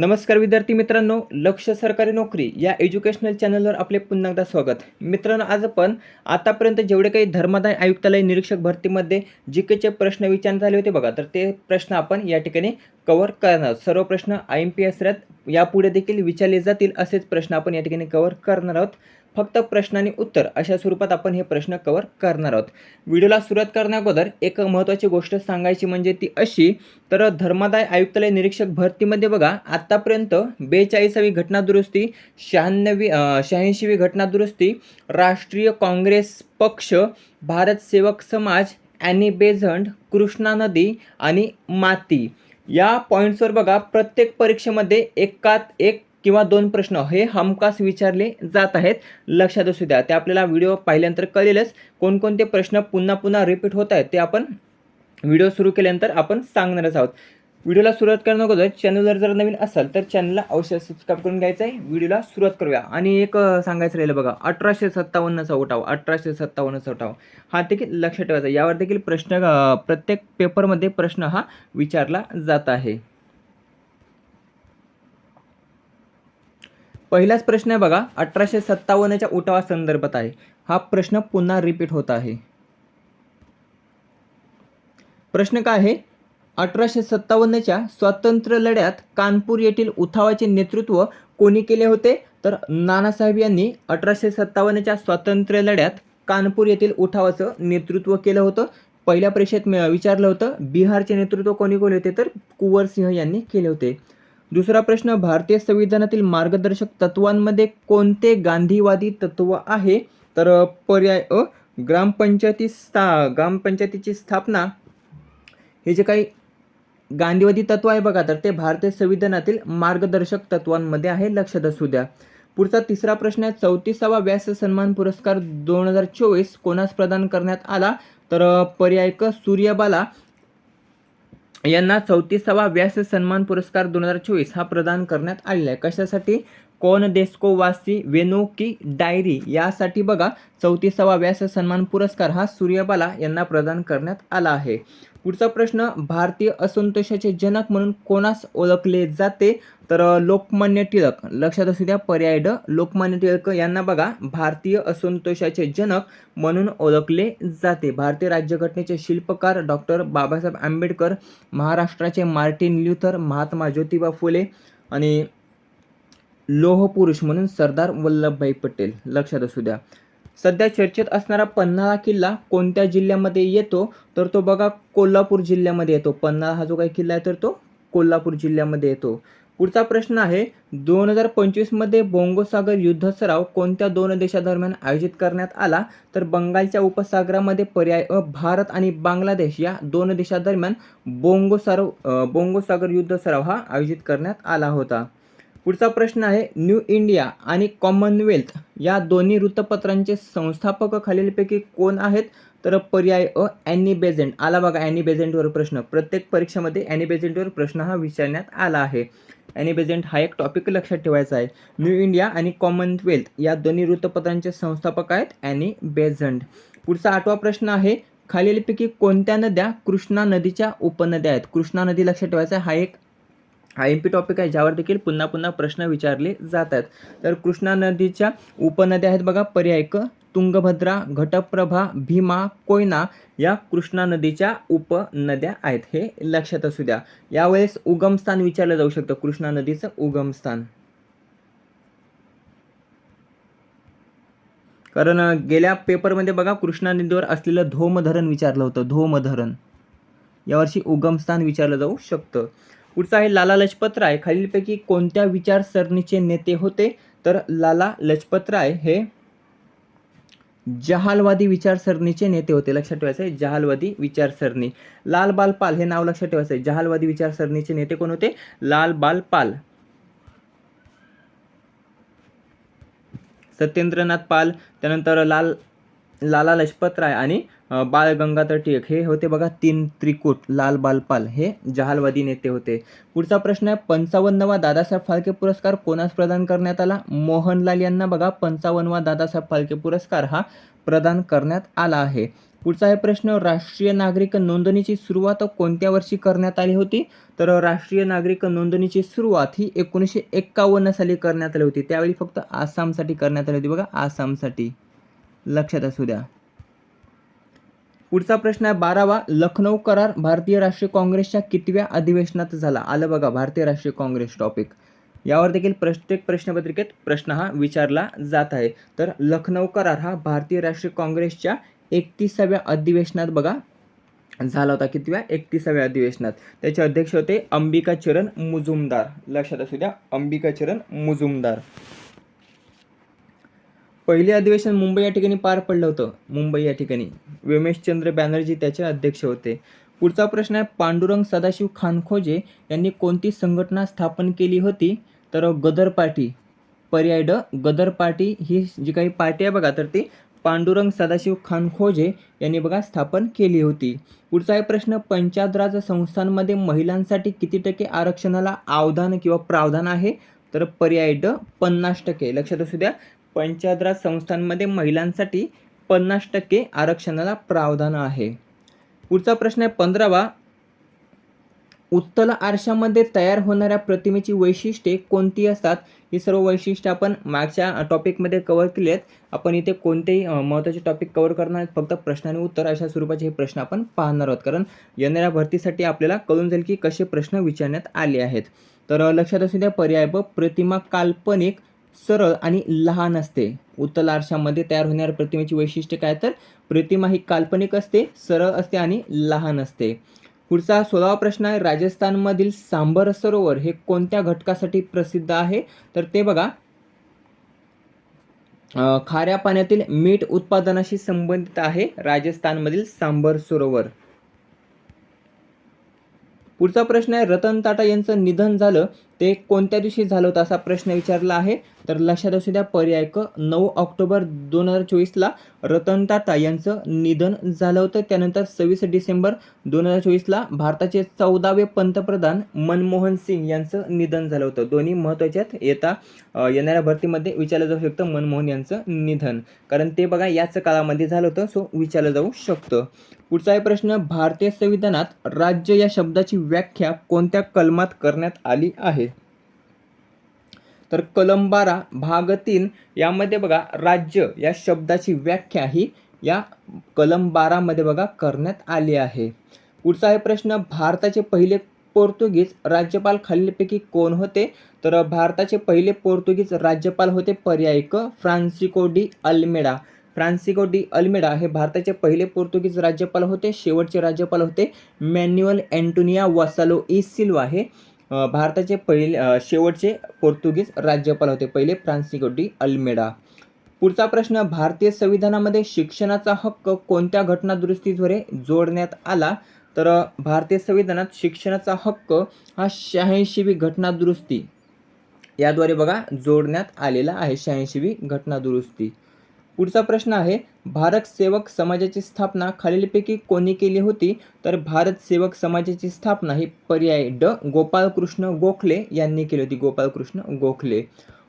नमस्कार विद्यार्थी मित्रांनो लक्ष सरकारी नोकरी या एज्युकेशनल चॅनलवर आपले पुन्हा एकदा स्वागत. मित्रांनो आज आपण आतापर्यंत जेवढे काही धर्मादाय आयुक्तालय निरीक्षक भरतीमध्ये जी केचे प्रश्न विचारण्यात आले होते बघा तर ते प्रश्न आपण या ठिकाणी कव्हर करणार आहोत. सर्व प्रश्न आय एम पी एस यापुढे देखील विचारले जातील असेच प्रश्न आपण या ठिकाणी कव्हर करणार आहोत. फक्त प्रश्न आणि उत्तर अशा स्वरूपात आपण हे प्रश्न कव्हर करणार आहोत. व्हिडिओला सुरुवात करण्याअगोदर एक महत्त्वाची गोष्ट सांगायची म्हणजे ती अशी तर धर्मादाय आयुक्तालय निरीक्षक भरतीमध्ये बघा आत्तापर्यंत बेचाळीसावी घटनादुरुस्ती शहाण्णवी शहाऐंशीवी घटनादुरुस्ती राष्ट्रीय काँग्रेस पक्ष भारत सेवक समाज ॲनी बेझंट कृष्णा नदी आणि माती. या पॉईंट्सवर बघा प्रत्येक परीक्षेमध्ये एकात एक किंवा दोन प्रश्न हे हमखास विचारले जात आहेत. लक्षात असू द्या. ते आपल्याला व्हिडिओ पाहिल्यानंतर कळेलच. कोणकोणते प्रश्न पुन्हा पुन्हा रिपीट होत आहेत ते आपण व्हिडिओ सुरू केल्यानंतर आपण सांगणारच आहोत. व्हिडिओला सुरुवात करण्या अगोदर चॅनलवर जर नवीन असाल तर चॅनलला अवश्य सबस्क्राईब करून घ्यायचं आहे. व्हिडिओला सुरुवात करूया. आणि एक सांगायचं राहिलं बघा. अठराशे सत्तावन्नचा उठाव. अठराशे सत्तावन्नचा उठाव. हा देखील लक्षात ठेवायचा. यावर देखील प्रश्न प्रत्येक पेपरमध्ये प्रश्न हा विचारला जात आहे. पहिलाच प्रश्न आहे बघा अठराशे सत्तावन्नच्या उठावा संदर्भात आहे. हा प्रश्न पुन्हा रिपीट होत आहे. प्रश्न काय आहे? अठराशे सत्तावन्नच्या स्वातंत्र्य लढ्यात कानपूर येथील उठावाचे नेतृत्व कोणी केले होते? तर नानासाहेब यांनी अठराशे सत्तावन्नच्या स्वातंत्र्य लढ्यात कानपूर येथील उठावाचं नेतृत्व केलं होतं. पहिल्या परीक्षेत विचारलं होतं बिहारचे नेतृत्व कोणी केले होते? तर कुंवर सिंह यांनी केले होते. दुसरा प्रश्न भारतीय संविधानातील मार्गदर्शक तत्वांमध्ये कोणते गांधीवादी तत्व आहे? तर पर्याय अ ग्रामपंचायती स्था ग्रामपंचायतीची स्थापना. हे जे काही गांधीवादी तत्व आहे बघा तर ते भारतीय संविधानातील मार्गदर्शक तत्वांमध्ये आहे लक्षात असू द्या. पुढचा तिसरा प्रश्न आहे चौतीसावा व्यास सन्मान पुरस्कार दोन हजार चोवीस कोणास प्रदान करण्यात आला? तर पर्याय क सूर्यबाला. यांना चौतीसावा व्यास सन्मान पुरस्कार दोन हजार चोवीस हा प्रदान करण्यात आलेला आहे. कशासाठी? कोन देस्को वासी वेनो की डायरी यासाठी बघा चौतीसावा व्यास सन्मान पुरस्कार हा सूर्यबाला यांना प्रदान करण्यात आला आहे. पुढचा प्रश्न भारतीय असंतोषाचे जनक म्हणून कोणास ओळखले जाते? तर लोकमान्य टिळक. लक्षात असू द्या पर्याय ड. लोकमान्य टिळक यांना बघा भारतीय असंतोषाचे जनक म्हणून ओळखले जाते. भारतीय राज्यघटनेचे शिल्पकार डॉक्टर बाबासाहेब आंबेडकर महाराष्ट्राचे मार्टिन ल्युथर महात्मा ज्योतिबा फुले आणि लोहपुरुष म्हणून सरदार वल्लभभाई पटेल. लक्षात असू द्या. सध्या चर्चेत असणारा पन्हाळा किल्ला कोणत्या जिल्ह्यामध्ये येतो? तर तो बघा कोल्हापूर जिल्ह्यामध्ये येतो. पन्हाळा हा जो काही किल्ला आहे तर तो कोल्हापूर जिल्ह्यामध्ये येतो. पुढचा प्रश्न आहे दोन हजार पंचवीसमध्ये बोंगोसागर युद्ध सराव कोणत्या दोन देशादरम्यान आयोजित करण्यात आला? तर बंगालच्या उपसागरामध्ये पर्याय भारत आणि बांगलादेश या दोन देशादरम्यान बोंगोसार बोंगोसागर युद्ध सराव हा आयोजित करण्यात आला होता. पुढचा प्रश्न आहे न्यू इंडिया आणि कॉमनवेल्थ या दोन्ही वृत्तपत्रांचे संस्थापक खालीलपैकी कोण आहेत? तर पर्याय अ ॲनी बेझेंट. आला बघा ॲनी बेझेंटवर प्रश्न. प्रत्येक परीक्षेमध्ये ॲनी बेझेंटवर प्रश्न हा विचारण्यात आला आहे. ॲनी बेझेंट हा एक टॉपिक लक्षात ठेवायचा आहे. न्यू इंडिया आणि कॉमनवेल्थ या दोन्ही वृत्तपत्रांचे संस्थापक आहेत ॲनी बेझंट. पुढचा आठवा प्रश्न आहे खालीलपैकी कोणत्या नद्या कृष्णा नदीच्या उपनद्या आहेत? कृष्णा नदी लक्षात ठेवायचा आहे. हा एक हा एम पी टॉपिक आहे ज्यावर देखील पुन्हा पुन्हा प्रश्न विचारले जातात. तर कृष्णा नदीच्या उपनद्या आहेत बघा पर्याय क तुंगभद्रा घटप्रभा भीमा कोयना या कृष्णा नदीच्या उपनद्या आहेत. हे लक्षात असू द्या. यावेळेस उगमस्थान विचारलं जाऊ शकतं कृष्णा नदीचं उगमस्थान कारण गेल्या पेपरमध्ये बघा कृष्णा नदीवर असलेलं धोम धरण विचारलं होतं धोम धरण यावर्षी उगमस्थान विचारलं जाऊ शकतं. पुढचा आहे लाला लजपत राय खालीलपैकी कोणत्या विचारसरणीचे नेते होते? तर लाला लजपत राय हे जहालवादी विचारसरणीचे नेते होते. लक्षात ठेवायचं आहे जहालवादी विचारसरणी. लाल बाल पाल हे नाव लक्षात ठेवायचं आहे. जहालवादी विचारसरणीचे नेते कोण होते? लाल बाल पाल. सत्येंद्रनाथ पाल त्यानंतर लाल लाला लजपत राय आणि बाळ गंगाधर टिळक. हे होते बघा तीन त्रिकूट लाल बालपाल. हे जहालवादी नेते होते. पुढचा प्रश्न आहे पंचावन्नवा दादासाहेब फाळके पुरस्कार कोणास प्रदान करण्यात आला? मोहनलाल यांना बघा पंचावन्नवा दादासाहेब फाळके पुरस्कार हा प्रदान करण्यात आला आहे. पुढचा आहे प्रश्न राष्ट्रीय नागरिक नोंदणीची सुरुवात कोणत्या वर्षी करण्यात आली होती? तर राष्ट्रीय नागरिक नोंदणीची सुरुवात ही एकोणीसशे एक्कावन्न साली करण्यात आली होती. त्यावेळी फक्त आसामसाठी करण्यात आली होती. बघा आसामसाठी. लक्षात असू द्या. पुढचा प्रश्न आहे बारावा लखनौ करार भारतीय राष्ट्रीय काँग्रेसच्या कितव्या अधिवेशनात झाला? आलं बघा भारतीय राष्ट्रीय काँग्रेस टॉपिक यावर देखील प्रत्येक प्रश्नपत्रिकेत प्रश्न हा विचारला जात आहे. तर लखनौ करार हा भारतीय राष्ट्रीय काँग्रेसच्या एकतीसाव्या अधिवेशनात बघा झाला होता कितव्या? एकतीसाव्या अधिवेशनात. त्याचे अध्यक्ष होते अंबिका चरण मुजुमदार. लक्षात असू द्या अंबिका चरण मुजुमदार. पहिले अधिवेशन मुंबई या ठिकाणी पार पडलं होतं. मुंबई या ठिकाणी. व्योमेशचंद्र बॅनर्जी त्याचे अध्यक्ष होते. पुढचा प्रश्न आहे पांडुरंग सदाशिव खानखोजे यांनी कोणती संघटना स्थापन केली होती? तर गदर पार्टी. पर्याय ड गदर पार्टी ही जी काही पार्टी आहे बघा तर ती पांडुरंग सदाशिव खानखोजे यांनी बघा स्थापन केली होती. पुढचा आहे प्रश्न पंचायतराज संस्थांमध्ये महिलांसाठी किती टक्के आरक्षणाला आवधान किंवा प्रावधान आहे? तर पर्याय ड पन्नास टक्के. लक्षात असू द्या पंचायत राज संस्थांमध्ये महिलांसाठी पन्नास टक्के आरक्षणाला प्रावधान आहे. पुढचा प्रश्न आहे पंधरावा. उत्तल आरशामध्ये तयार होणाऱ्या प्रतिमेची वैशिष्ट्ये कोणती असतात? ही सर्व वैशिष्ट्ये आपण मागच्या टॉपिकमध्ये कव्हर केली आहेत. आपण इथे कोणतेही महत्त्वाचे टॉपिक कवर करणार आहेत फक्त प्रश्न आणि उत्तर अशा स्वरूपाचे हे प्रश्न आपण पाहणार आहोत. कारण येणाऱ्या भरतीसाठी आपल्याला कळून जाईल की कसे प्रश्न विचारण्यात आले आहेत. तर लक्षात असू द्या पर्याय ब प्रतिमा काल्पनिक सरळ आणि लहान असते. उत्तल आरशामध्ये तयार होणाऱ्या प्रतिमेची वैशिष्ट्य काय तर प्रतिमा ही काल्पनिक असते सरळ असते आणि लहान असते. पुढचा सोळावा प्रश्न आहे राजस्थानमधील सांबर सरोवर हे कोणत्या घटकासाठी प्रसिद्ध आहे? तर ते बघा. खाऱ्या पाण्यातील मीठ उत्पादनाशी संबंधित आहे राजस्थानमधील सांबर सरोवर. पुढचा प्रश्न आहे रतन टाटा यांचं निधन झालं. ते कोणत्या दिवशी झालं होतं असा प्रश्न विचारला आहे? तर लक्षात असू द्या पर्याय क नऊ ऑक्टोबर दोन हजार चोवीसला रतन टाटा यांचं निधन झालं होतं. त्यानंतर सव्वीस डिसेंबर दोन हजार चोवीसला भारताचे चौदावे पंतप्रधान मनमोहन सिंग यांचं निधन झालं होतं. दोन्ही महत्त्वाच्यात येता येणाऱ्या भरतीमध्ये विचारलं जाऊ शकतं मनमोहन यांचं निधन. कारण ते बघा याच काळामध्ये झालं होतं सो विचारलं जाऊ शकतं. पुढचा आहे प्रश्न. भारतीय संविधानात राज्य या शब्दाची व्याख्या कोणत्या कलमात करण्यात आली आहे? तर कलम बारा भाग तीन यामध्ये बघा राज्य या शब्दाची व्याख्या ही या कलम बारामध्ये बघा करण्यात आली आहे. पुढचा आहे प्रश्न भारताचे पहिले पोर्तुगीज राज्यपाल खालीलपैकी कोण होते? तर भारताचे पहिले पोर्तुगीज राज्यपाल होते पर्याय क Francisco de Almeida. Francisco de Almeida हे भारताचे पहिले पोर्तुगीज राज्यपाल होते. शेवटचे राज्यपाल होते Manuel Antonio Vassalo e Silva हे भारताचे पहिले शेवटचे पोर्तुगीज राज्यपाल होते. पहिले फ्रान्सिको डी अल्मेडा. पुढचा प्रश्न भारतीय संविधानामध्ये शिक्षणाचा हक्क कोणत्या घटनादुरुस्तीद्वारे जोडण्यात आला? तर भारतीय संविधानात शिक्षणाचा हक्क हा शहाऐंशीवी घटनादुरुस्ती याद्वारे बघा जोडण्यात आलेला आहे. शहाऐंशीवी घटनादुरुस्ती. पुढचा प्रश्न आहे भारत सेवक समाजाची स्थापना खालीलपैकी कोणी केली होती? तर भारत सेवक समाजाची स्थापना ही पर्याय ड गोपाळकृष्ण गोखले यांनी केली होती. गोपाळकृष्ण गोखले.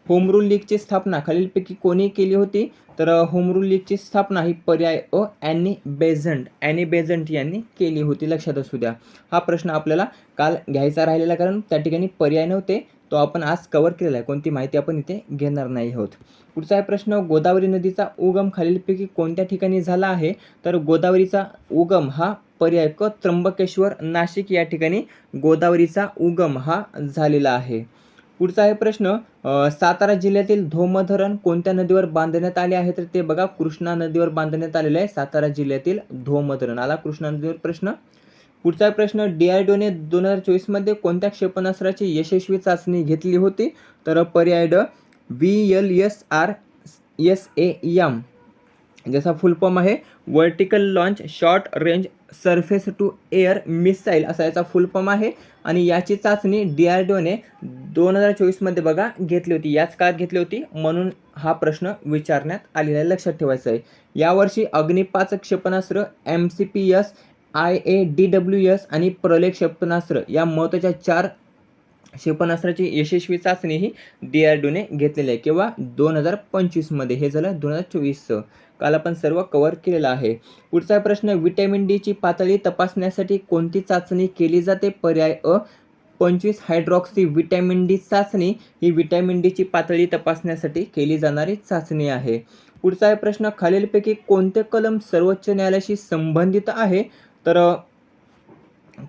होम रूल लीगची स्थापना खालीलपैकी कोणी केली होती? तर होम रूल लीगची स्थापना ही पर्याय अ ॲनी बेझंट ॲनी बेझंट यांनी केली होती. लक्षात असू द्या. हा प्रश्न आपल्याला काल घ्यायचा राहिलेला कारण त्या ठिकाणी पर्याय नव्हते. तो आपण आज कवर केलेला आहे. कोणती माहिती आपण इथे घेणार नाही आहोत. पुढचा आहे प्रश्न गोदावरी नदीचा उगम खालीलपैकी कोणत्या ठिकाणी झाला आहे? तर गोदावरीचा उगम हा पर्याय क त्र्यंबकेश्वर नाशिक या ठिकाणी गोदावरीचा उगम हा झालेला आहे. पुढचा आहे प्रश्न सातारा जिल्ह्यातील धोम धरण कोणत्या नदीवर बांधण्यात आले आहे? तर ते बघा कृष्णा नदीवर बांधण्यात आलेलं आहे सातारा जिल्ह्यातील धोम धरण आला कृष्णा नदीवर प्रश्न. पुढचा प्रश्न डी आर डोने दोन हजार चोवीसमध्ये कोणत्या क्षेपणास्त्राची यशस्वी चाचणी घेतली होती? तर पर्याय ड V L S R S A M ज्याचा फुल फॉर्म आहे. Vertical launch short range surface to air missile असा याचा फुल फॉर्म आहे. आणि याची चाचणी डी आर डी ओने दोन हजार चोवीसमध्ये बघा घेतली होती. याच काळात घेतली होती. म्हणून हा प्रश्न विचारण्यात आलेला आहे. लक्षात ठेवायचा आहे. यावर्षी अग्निपाच क्षेपणास्त्र M C P S I A D W S आणि प्रलेख क्षेपणास्त्र या महत्त्वाच्या चार क्षेपणास्त्राची यशस्वी चाचणी ही डी आर डीने घेतलेली आहे. किंवा दोन हजार पंचवीसमध्ये हे झालं. दोन हजार चोवीसचं. काल आपण सर्व कव्हर केलेलं आहे. पुढचा प्रश्न व्हिटॅमिन डीची पातळी तपासण्यासाठी कोणती चाचणी केली जाते? पर्याय अ पंचवीस. हायड्रॉक्सी व्हिटॅमिन डी चाचणी ही व्हिटॅमिन डीची पातळी तपासण्यासाठी केली जाणारी चाचणी आहे. पुढचा प्रश्न खालीलपैकी कोणते कलम सर्वोच्च न्यायालयाशी संबंधित आहे? तर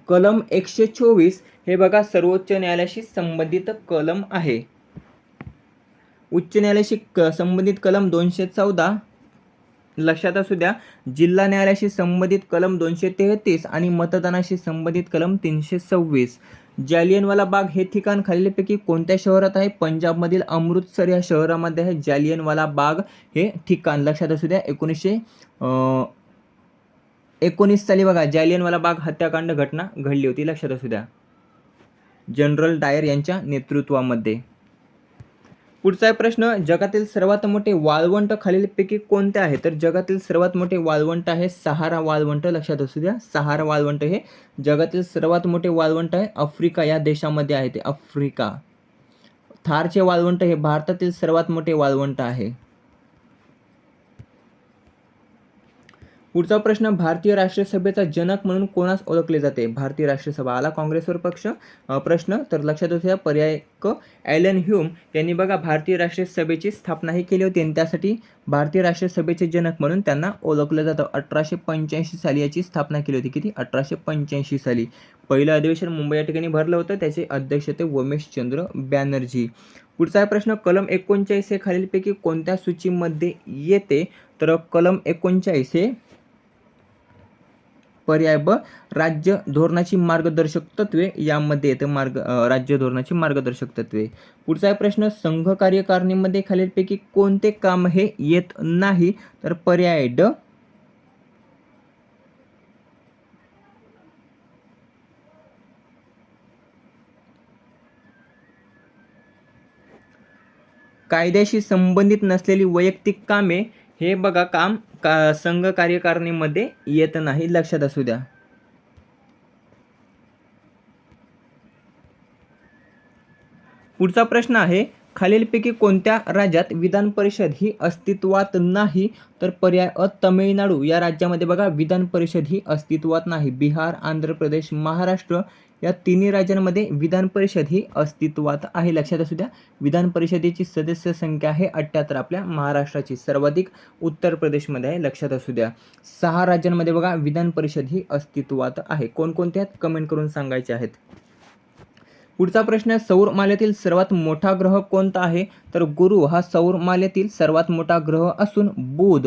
कलम एकशे चोवीस हे बघा सर्वोच्च न्यायालयाशी संबंधित कलम आहे. उच्च न्यायालयाशी क संबंधित कलम दोनशे चौदा. लक्षात असू द्या जिल्हा न्यायालयाशी संबंधित कलम दोनशे तेहतीस आणि मतदानाशी संबंधित कलम तीनशे सव्वीस. जालियनवाला बाग हे ठिकाण खालीलपैकी कोणत्या शहरात आहे? पंजाबमधील अमृतसर या शहरामध्ये आहे. जालियनवाला बाग हे ठिकाण. लक्षात असू द्या एकोणीसशे एकोणीस साली बघा जालियनवाला बाग हत्याकांड घटना घडली होती लक्षात असू द्या. जनरल डायर यांच्या नेतृत्वामध्ये. पुढचा प्रश्न जगातील सर्वात मोठे वाळवंट खालीलपैकी कोणते आहे? तर जगातील सर्वात मोठे वाळवंट आहे सहारा वाळवंट लक्षात असू द्या. सहारा वाळवंट हे जगातील सर्वात मोठे वाळवंट आहे आफ्रिका या देशामध्ये आहे ते आफ्रिका. थारचे वाळवंट हे भारतातील सर्वात मोठे वाळवंट आहे. पुढचा प्रश्न भारतीय राष्ट्रीय सभेचा जनक म्हणून कोणास ओळखले जाते? भारतीय राष्ट्रीय सभा आला काँग्रेसवर पक्ष? प्रश्न तर लक्षात असू द्या पर्याय क ॲलन ह्यूम यांनी बघा भारतीय राष्ट्रीय सभेची स्थापनाही केली होती आणि त्यासाठी भारतीय राष्ट्रीय सभेचे जनक म्हणून त्यांना ओळखलं जातं. अठराशे पंच्याऐंशी साली याची स्थापना केली होती. किती? अठराशे पंच्याऐंशी साली. पहिलं अधिवेशन मुंबई या ठिकाणी भरलं होतं. त्याचे अध्यक्ष ते उमेशचंद्र बॅनर्जी. पुढचा प्रश्न कलम एकोणचाळीस हे खालीलपैकी कोणत्या सूचीमध्ये येते? तर कलम एकोणचाळीस हे पर्याय ब राज्य धोरणाची मार्गदर्शक तत्वे यामध्ये येतं मार्ग राज्य धोरणाची मार्गदर्शक तत्वे. पुढचा आहे प्रश्न संघ कार्यकारिणीमध्ये खालीलपैकी कोणते काम हे येत नाही? तर पर्याय ड. कायद्याशी संबंधित नसलेली वैयक्तिक कामे हे बघा काम का संघ कार्यकारिणीमध्ये येत नाही. लक्षात असू द्या. पुढचा प्रश्न आहे खालीलपैकी कोणत्या राज्यात विधान परिषद ही अस्तित्वात नाही? तर पर्याय अ तमिळनाडू. या राज्यामध्ये बघा विधान परिषद ही अस्तित्वात नाही. बिहार आंध्र प्रदेश महाराष्ट्र या तिन्ही राज्यांमध्ये विधान परिषद ही अस्तित्वात आहे. लक्षात असू द्या विधान परिषदेची सदस्य संख्या आहे अठ्ठ्याहत्तर आपल्या महाराष्ट्राची सर्वाधिक उत्तर प्रदेशमध्ये आहे लक्षात असू द्या. सहा राज्यांमध्ये बघा विधान परिषद ही अस्तित्वात आहे. कोणकोणत्या कमेंट करून सांगायचे आहेत. पुढचा प्रश्न आहे सौर मालेतील सर्वात मोठा ग्रह कोणता आहे? तर गुरु हा सौर मालेतील सर्वात मोठा ग्रह असून बुध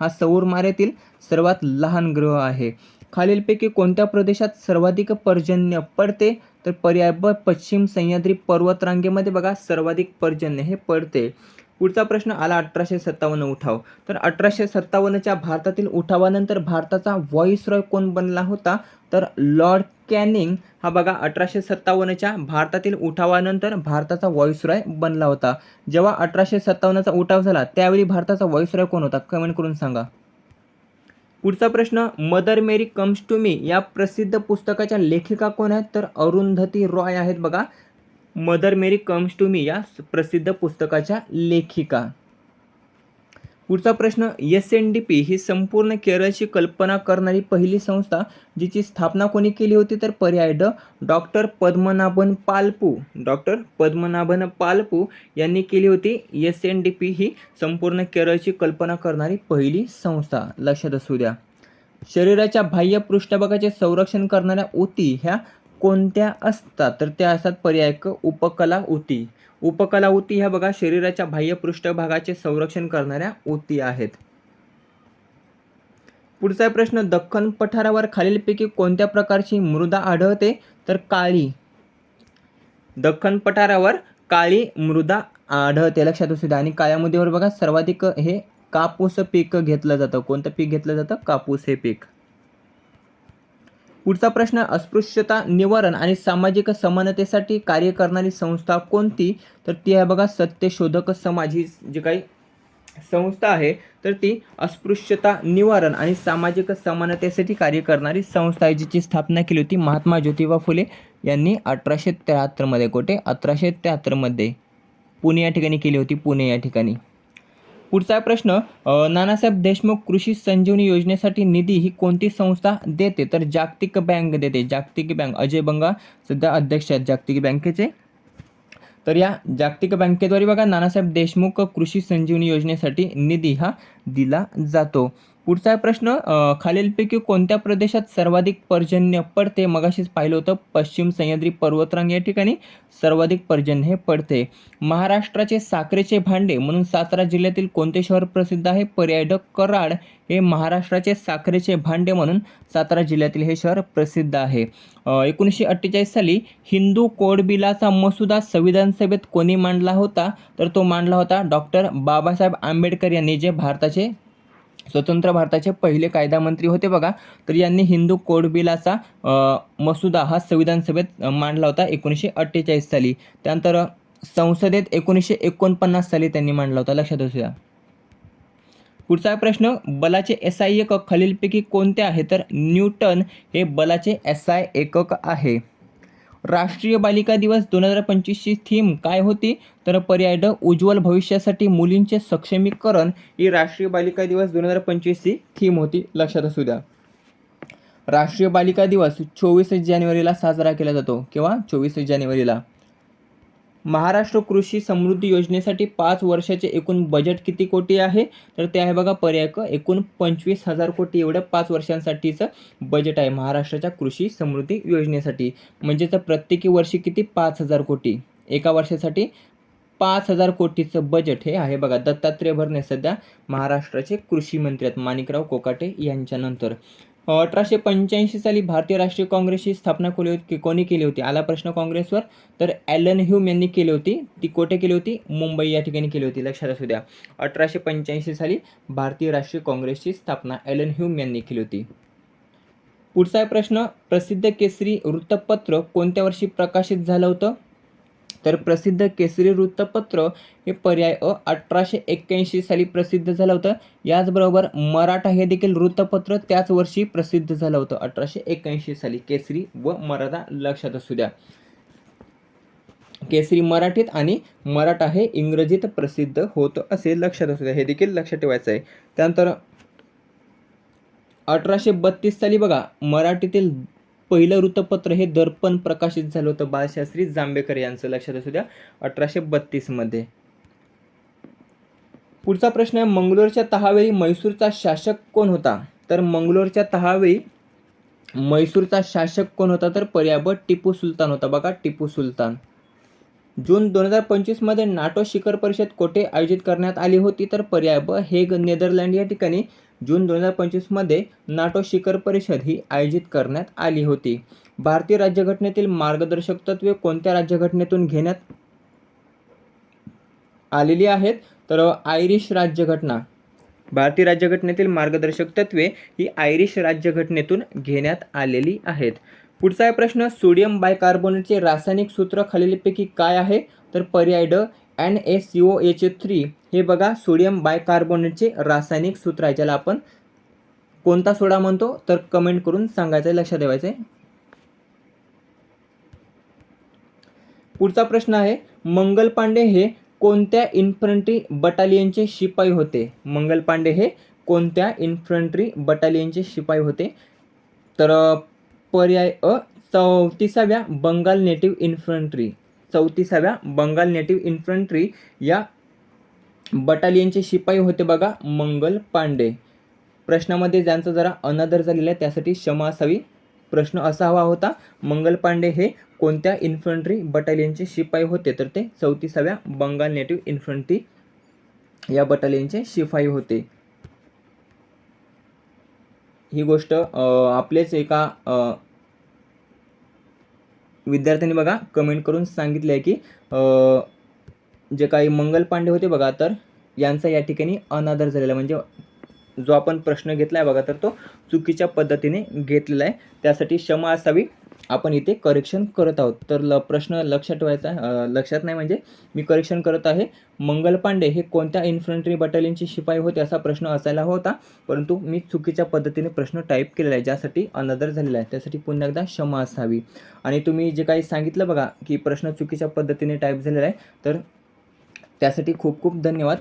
हा सौर मालेतील सर्वात लहान ग्रह आहे. खालीलपैकी कोणत्या प्रदेशात सर्वाधिक पर्जन्य पडते? तर पर्याय ब पश्चिम सह्याद्री पर्वतरांगेमध्ये बघा सर्वाधिक पर्जन्य हे पडते. पुढचा प्रश्न आला अठराशे सत्तावन्न उठाव. तर अठराशे सत्तावन्नच्या भारतातील उठावानंतर भारताचा व्हॉइसरॉय कोण बनला होता? तर लॉर्ड कॅनिंग. हा बघा अठराशे सत्तावन्नच्या भारतातील उठावानंतर भारताचा व्हॉइसरॉय बनला होता. जेव्हा अठराशे सत्तावन्नचा उठाव झाला त्यावेळी भारताचा व्हॉइसरॉय कोण होता? कमेंट करून सांगा. पुढचा प्रश्न Mother Mary comes to me या प्रसिद्ध पुस्तकाच्या लेखिका कोण आहेत? तर अरुंधती रॉय आहेत बघा. Mother Mary comes to me या प्रसिद्ध पुस्तकाच्या लेखिका. पुढचा प्रश्न एस एन डी पी ही संपूर्ण केरळची कल्पना करणारी पहिली संस्था जिची स्थापना कोणी केली होती तर पर्याय ड डॉक्टर पद्मनाभन पालपू. डॉक्टर पद्मनाभन पालपू यांनी केली होती. एस एन डी पी ही संपूर्ण केरळची कल्पना करणारी पहिली संस्था. लक्षात असू द्या. शरीराच्या बाह्य पृष्ठभागाचे संरक्षण करणाऱ्या ऊती ह्या कोणत्या असतात? तर त्या असतात पर्याय क उपकला ऊती. उपकला ऊती ह्या बघा शरीराच्या बाह्य पृष्ठभागाचे संरक्षण करणाऱ्या ऊती आहेत. पुढचा प्रश्न दख्खन पठारावर खालीलपैकी कोणत्या प्रकारची मृदा आढळते? तर काळी. दख्खन पठारावर काळी मृदा आढळते. लक्षात असू द्या. आणि काळ्या बघा सर्वाधिक हे कापूस पीक घेतलं जातं. कोणतं पीक घेतलं जातं? कापूस हे पीक. पुढचा प्रश्न अस्पृश्यता निवारण आणि सामाजिक समानतेसाठी कार्य करणारी संस्था कोणती? तर ती आहे बघा सत्यशोधक समाज. ही जी काही संस्था आहे तर ती अस्पृश्यता निवारण आणि सामाजिक समानतेसाठी कार्य करणारी संस्था आहे जिची स्थापना केली होती महात्मा ज्योतिबा फुले यांनी अठराशे त्र्याहत्तरमध्ये. कोठे? अठराशे त्र्याहत्तरमध्ये. पुणे या ठिकाणी केली होती. पुणे या ठिकाणी. पुढचा प्रश्न नानासाहेब देशमुख कृषी संजीवनी योजनेसाठी निधी ही कोणती संस्था देते? तर जागतिक बँक देते. जागतिक बँक अजय बंगा सध्या अध्यक्ष आहेत जागतिक बँकेचे. तर या जागतिक बँकेद्वारे बघा नानासाहेब देशमुख कृषी संजीवनी योजनेसाठी निधी हा दिला जातो. पुढचा प्रश्न खालीलपैकी कोणत्या प्रदेशात सर्वाधिक पर्जन्य पडते? मगाशीच पाहिलं होतं पश्चिम सह्याद्री पर्वतरांग या ठिकाणी सर्वाधिक पर्जन्य हे पडते. महाराष्ट्राचे साखरेचे भांडे म्हणून सातारा जिल्ह्यातील कोणते शहर प्रसिद्ध आहे? पर्यटक कराड हे महाराष्ट्राचे साखरेचे भांडे म्हणून सातारा जिल्ह्यातील हे शहर प्रसिद्ध आहे. एकोणीसशे अठ्ठेचाळीस साली हिंदू कोडबिलाचा मसुदा संविधान सभेत कोणी मांडला होता? तर तो मांडला होता डॉक्टर बाबासाहेब आंबेडकर यांनी जे भारताचे स्वतंत्र भारताचे पहिले कायदा मंत्री होते बघा. तर यांनी हिंदू कोड बिलाचा मसुदा हा संविधान सभेत मांडला होता एकोणीसशे अठ्ठेचाळीस साली. त्यानंतर संसदेत एकोणीसशे एकोणपन्नास साली त्यांनी मांडला होता. लक्षात असू द्या पुढचा प्रश्न बलाचे एस आय एकक खालीलपैकी कोणते आहे? तर न्यूटन हे बलाचे एस आय एकक आहे. राष्ट्रीय बालिका दिवस दोन हजार पंचवीसची थीम काय होती? तर पर्याय ड उज्ज्वल भविष्यासाठी मुलींचे सक्षमीकरण ही राष्ट्रीय बालिका दिवस दोन हजार पंचवीसची थीम होती. लक्षात असू द्या. राष्ट्रीय बालिका दिवस चोवीस जानेवारीला साजरा केला जातो किंवा चोवीस जानेवारीला. महाराष्ट्र कृषी समृद्धी योजनेसाठी पाच वर्षाचे एकूण बजेट किती कोटी आहे? तर ते आहे बघा पर्याय क एकूण पंचवीस हजार कोटी एवढं पाच वर्षांसाठीचं बजेट आहे महाराष्ट्राच्या कृषी समृद्धी योजनेसाठी. म्हणजेच प्रत्येकी वर्षी किती? पाच हजार कोटी. एका वर्षासाठी पाच हजार कोटीचं बजेट हे आहे बघा दत्तात्रय भरणे सध्या महाराष्ट्राचे कृषी मंत्री आहेत माणिकराव कोकाटे यांच्यानंतर. अठराशे पंच्याऐंशी साली भारतीय राष्ट्रीय काँग्रेसची स्थापना केली होती. कोणी केली होती? आला प्रश्न काँग्रेसवर. तर ॲलन ह्यूम यांनी केली होती. ती कोठे केली होती? मुंबई या ठिकाणी केली होती. लक्षात असू द्या. अठराशे पंच्याऐंशी साली भारतीय राष्ट्रीय काँग्रेसची स्थापना ॲलन ह्यूम यांनी केली होती. पुढचा प्रश्न प्रसिद्ध केसरी वृत्तपत्र कोणत्या वर्षी प्रकाशित झालं होतं? तर प्रसिद्ध केसरी वृत्तपत्र हे पर्याय अ अठराशे एक्क्याऐंशी साली प्रसिद्ध झालं होतं. याचबरोबर मराठा हे देखील वृत्तपत्र त्याच वर्षी प्रसिद्ध झालं होतं अठराशे एक्क्याऐंशी साली. केसरी व मराठा लक्षात असू द्या. केसरी मराठीत आणि मराठा हे इंग्रजीत प्रसिद्ध होत असे लक्षात असू द्या. हे देखील लक्षात ठेवायचं आहे. त्यानंतर अठराशे बत्तीस साली बघा मराठीतील पहिलं वृत्तपत्र हे दर्पण प्रकाशित झालं होतं बाळशास्त्री जांभेकर यांचं. लक्षात असू द्या अठराशे बत्तीसमध्ये पुढचा प्रश्न आहे मंगलोरच्या तहावेळी म्हैसूरचा शासक कोण होता? तर मंगलोरच्या तहावेळी मैसूरचा शासक कोण होता? तर पर्याय टिपू सुलतान होता. बघा टिपू सुलतान. जून दोन हजार पंचवीसमध्ये नाटो शिखर परिषद कोठे आयोजित करण्यात आली होती तर पर्याय ब हेग नेदरलँड या ठिकाणी जून दोन हजार पंचवीसमध्ये नाटो शिखर परिषद ही आयोजित करण्यात आली होती. भारतीय राज्यघटनेतील मार्गदर्शक तत्वे कोणत्या राज्यघटनेतून घेण्यात आलेली आहेत? तर आयरिश राज्यघटना. भारतीय राज्यघटनेतील मार्गदर्शक तत्वे ही आयरिश राज्यघटनेतून घेण्यात आलेली आहेत. पुढचा आहे प्रश्न सोडियम बायकार्बोनेटचे रासायनिक सूत्र खालीलपैकी काय आहे? तर पर्याय ड N S C O H three हे बघा सोडियम बायकार्बोनेटचे रासायनिक सूत्र आहे ज्याला आपण कोणता सोडा म्हणतो? तर कमेंट करून सांगायचं आहे लक्षात ठेवायचं आहे पुढचा प्रश्न आहे मंगल पांडे हे कोणत्या इन्फंट्री बटालियनचे शिपाई होते? मंगल पांडे हे कोणत्या इन्फंट्री बटालियनचे शिपाई होते? तर पर्याय अ चौतीसाव्या बंगाल नेटिव्ह इन्फंट्री. चौतीसाव्या बंगाल नेटिव्ह इन्फंट्री या बटालियनचे शिपाई होते बघा मंगल पांडे. प्रश्नामध्ये ज्यांचा जरा अनादर झालेला आहे त्यासाठी क्षमा असावी प्रश्न असा हवा होता मंगल पांडे हे कोणत्या इन्फंट्री बटालियनचे शिपाई होते? तर ते चौतीसाव्या बंगाल नेटिव्ह इन्फंट्री या बटालियनचे शिपाई होते. ही गोष्ट आपलेच एका विद्यार्थ्यांनी बघा कमेंट करून सांगितलं आहे की जे काही मंगल पांडे होते बघा तर यांचा या ठिकाणी अनादर झालेला म्हणजे जो आपण प्रश्न घेतला आहे बघा तर तो चुकीच्या पद्धतीने घेतलेला आहे. त्यासाठी क्षमा असावी. आपण इथे करेक्शन करत आहोत. तर ल प्रश्न लक्षात ठेवायचा लक्षात नाही म्हणजे मी करेक्शन करत आहे. मंगल पांडे हे कोणत्या इन्फंट्री बटालियनचे शिपाई होते असा प्रश्न असायला होता. परंतु मी चुकीच्या पद्धतीने प्रश्न टाईप केलेला आहे ज्यासाठी अनदर झालेला आहे. त्यासाठी पुन्हा एकदा क्षमा असावी. आणि तुम्ही जे काही सांगितलं बघा की प्रश्न चुकीच्या पद्धतीने टाईप झालेला आहे तर त्यासाठी खूप खूप धन्यवाद.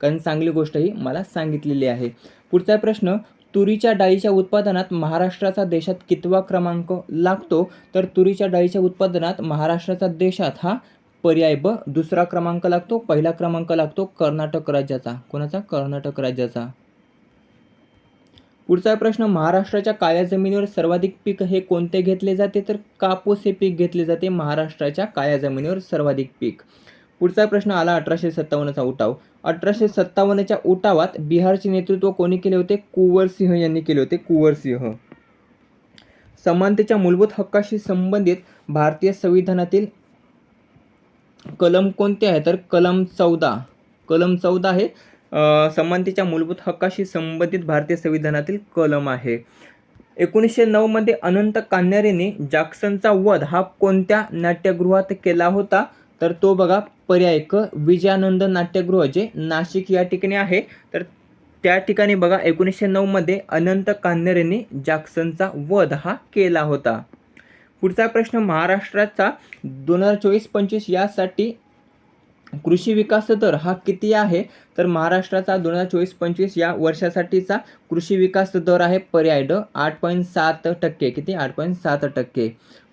कारण चांगली गोष्ट ही मला सांगितलेली आहे. पुढचा प्रश्न तुरीच्या डाळीच्या उत्पादनात महाराष्ट्राचा देशात कितवा क्रमांक लागतो? तर तुरीच्या डाळीच्या उत्पादनात महाराष्ट्राचा देशात हा पर्याय ब दुसरा क्रमांक लागतो पहिला क्रमांक लागतो कर्नाटक राज्याचा. कोणाचा? कर्नाटक राज्याचा. पुढचा प्रश्न महाराष्ट्राच्या काळ्या जमिनीवर सर्वाधिक पीक हे कोणते घेतले जाते? तर कापूस हे पीक घेतले जाते महाराष्ट्राच्या काळ्या जमिनीवर सर्वाधिक पीक. पुढचा प्रश्न आला अठराशे सत्तावन्नचा उठाव. अठराशे सत्तावन्नच्या उठावात बिहारचे नेतृत्व कोणी केले होते? कुंवर सिंह यांनी केले होते. कुंवर सिंह. समानतेच्या मूलभूत हक्काशी संबंधित भारतीय संविधानातील कलम कोणते आहे? तर कलम चौदा. कलम चौदा आहे समानतेच्या मूलभूत हक्काशी संबंधित भारतीय संविधानातील कलम आहे. एकोणीसशे नऊमध्ये अनंत कान्यारेने जॅक्सनचा वध हा कोणत्या नाट्यगृहात केला होता? तर तो बघा पर्याय क विजयानंद नाट्यगृह जे नाशिक या ठिकाणी आहे. तर त्या ठिकाणी बघा एकोणीसशे नऊमध्ये अनंत कान्हेरेने जॅक्सनचा वध हा केला होता. पुढचा प्रश्न महाराष्ट्राचा दोन हजार चोवीस पंचवीस यासाठी कृषी विकास दर हा किती आहे? तर महाराष्ट्राचा दोन हजार चोवीस पंचवीस या वर्षासाठीचा कृषी विकास दर आहे पर्याय ड आठ पॉईंट सात टक्के. किती? आठ पॉईंट सात टक्के.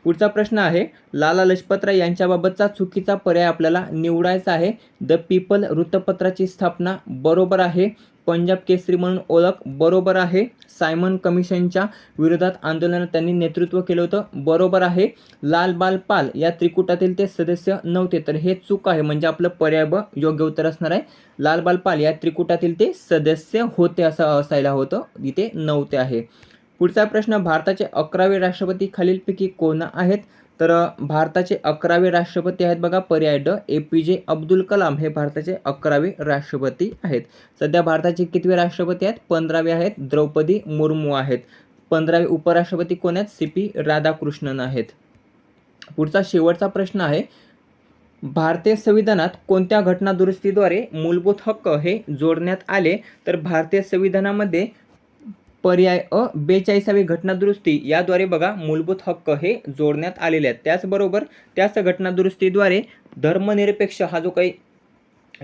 पुढचा प्रश्न आहे लाला लजपतराय यांच्याबाबतचा चुकीचा पर्याय आपल्याला निवडायचा आहे. द पीपल वृत्तपत्राची स्थापना बरोबर आहे. पंजाब केसरी म्हणून ओळख बरोबर आहे. सायमन कमिशनच्या विरोधात आंदोलनात त्यांनी नेतृत्व केलं होतं. बरोबर आहे. लाल बाल पाल या त्रिकुटातील ते सदस्य नव्हते तर हे चूक आहे. म्हणजे आपलं पर्याय ब योग्य उत्तर असणार आहे. लाल बाल पाल या त्रिकुटातील ते सदस्य होते असं असायला होतं. इथे नव्हते आहे. पुढचा प्रश्न भारताचे अकरावे राष्ट्रपती खालीलपैकी कोण आहेत? तर भारताचे अकरावे राष्ट्रपती आहेत बघा पर्याय ड ए पी जे अब्दुल कलाम हे भारताचे अकरावे राष्ट्रपती आहेत. सध्या भारताचे कितवे राष्ट्रपती आहेत? पंधरावे आहेत द्रौपदी मुर्मू आहेत. पंधरावे उपराष्ट्रपती कोण आहेत? सी पी राधाकृष्णन आहेत. पुढचा शेवटचा प्रश्न आहे भारतीय संविधानात कोणत्या घटनादुरुस्तीद्वारे मूलभूत हक्क हे जोडण्यात आले? तर भारतीय संविधानामध्ये पर्याय अ बेचाळीसावी घटनादुरुस्ती याद्वारे बघा मूलभूत हक्क हे जोडण्यात आलेले आहेत. त्याचबरोबर त्याच घटनादुरुस्तीद्वारे धर्मनिरपेक्ष हा जो काही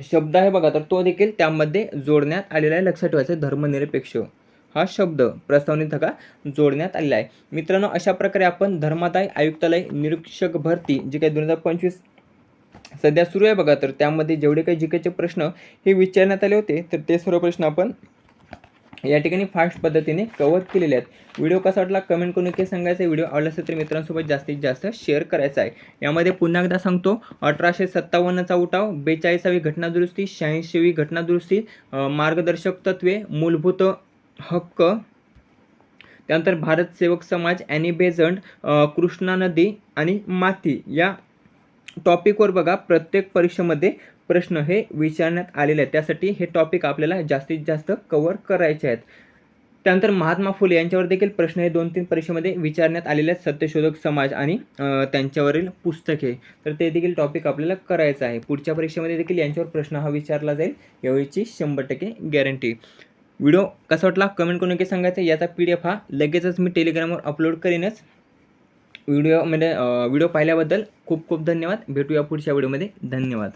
शब्द आहे बघा तर तो देखील त्यामध्ये जोडण्यात आलेला आहे. लक्षात ठेवायचं धर्मनिरपेक्ष हा शब्द प्रस्तावनेत बघा जोडण्यात आलेला आहे. मित्रांनो अशा प्रकारे आपण धर्मादाय आयुक्तालय निरीक्षक भरती जे काही दोन हजार पंचवीस सध्या सुरू आहे बघा तर त्यामध्ये जेवढे काही जिकेचे प्रश्न हे विचारण्यात आले होते तर ते सर्व प्रश्न आपण या ठिकाणी फास्ट पद्धतीने कवर केलेले आहेत. व्हिडिओ कसा वाटला? कमेंट करून नक्की सांगायचा. व्हिडिओ आवडला असेल तर मित्रांसोबत जास्तीत जास्त शेअर करायचा आहे. यामध्ये पुन्हा एकदा सांगतो अठराशे सत्तावन्नचा उठाव बेचाळीसावी घटनादुरुस्ती शहाऐंशीवी घटनादुरुस्ती मार्गदर्शक तत्वे मूलभूत हक्क त्यानंतर भारत सेवक समाज ॲनी बेझंट कृष्णा नदी आणि माती. या टॉपिकवर बघा प्रत्येक परीक्षेमध्ये प्रश्न हे विचारण्यात आलेले आहेत. त्यासाठी हे टॉपिक आपल्याला जास्तीत जास्त कवर करायचे आहेत. त्यानंतर महात्मा फुले यांच्यावर देखील प्रश्न हे दोन तीन परीक्षेमध्ये विचारण्यात आलेले आहेत. सत्यशोधक समाज आणि त्यांच्यावरील पुस्तके. तर ते देखील टॉपिक आपल्याला करायचं आहे. पुढच्या परीक्षेमध्ये देखील यांच्यावर प्रश्न हा विचारला जाईल. यावेळीची शंभर टक्के गॅरंटी व्हिडिओ कसा वाटला? कमेंट करून नक्की सांगायचं याचा पी डी एफ हा लगेचच मी टेलिग्रामवर अपलोड करीनच. व्हिडिओमध्ये व्हिडिओ पाहिल्याबद्दल खूप खूप धन्यवाद. भेटूया पुढच्या व्हिडिओमध्ये. धन्यवाद.